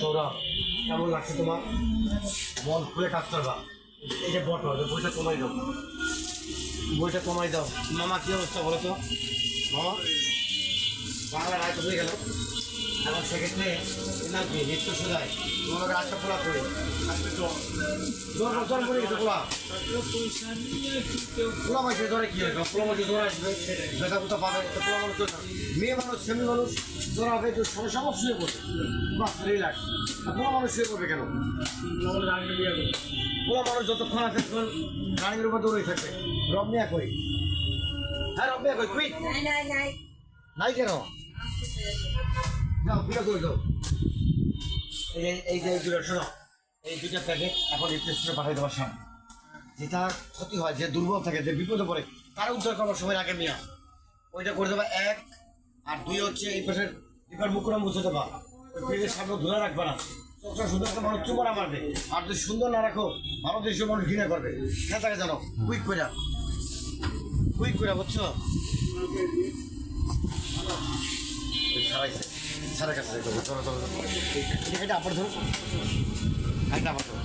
সৌরভ। কেমন লাগছে তোমার? মন খুলে কাজ করবা। এই যে বটো বইটা কমাই দাও। বইটা কমাই দাও। মামা, কী অবস্থা বলো তো? মামা? বাংলা রায় হয়ে গেল? এবং সেক্ষেত্রে এনার কি নৃত্য সোজায় তোমাদের আটটা পোলা করে। জোর জোর করে গেছে পোলা পোলা মাসে ধরে কি হবে পোলা মাসে ধরে আসবে বেটা কোথা পাবে পোলা মানুষ মেয়ে মানুষ ছেলে মানুষ ধরা হবে তো সমস্যা শুয়ে পড়বে বাস রিল্যাক্স পোলা মানুষ শুয়ে পড়বে কেন পোলা মানুষ যতক্ষণ আছে তখন রানীর উপর দৌড়ে থাকবে রব মিয়া কই হ্যাঁ রব মিয়া কই কুইক নাই কেন যাও বিটা করে দাও এই যে এই যে শোনো। এই দুইটা প্যাকেট এখন রিপ্লেসমেন্টে পাঠিয়ে দেওয়ার সামনে। যেটা ক্ষতি হয়, যে দুর্বল থাকে, যে বিপদে পড়ে, তার উদ্ধার করার সময় আগে নিয়ে ওইটা করে দেবা এক, আর দুই হচ্ছে এই পাশের এবার মুখটা মুছে দেবা। ওই সামনে ধরে রাখবা না। চোখটা সুন্দর করে মানুষ চুমড়া মারবে। আর যদি সুন্দর না রাখো, ভালো দেশীয় মানুষ ঘৃণা করবে। হ্যাঁ তাকে জানো, কুইক করে কুইক করে বুঝছ? ছাড়াইছে ছাড়া কাছে এটা আবার ধরো। এটা আবার ধরো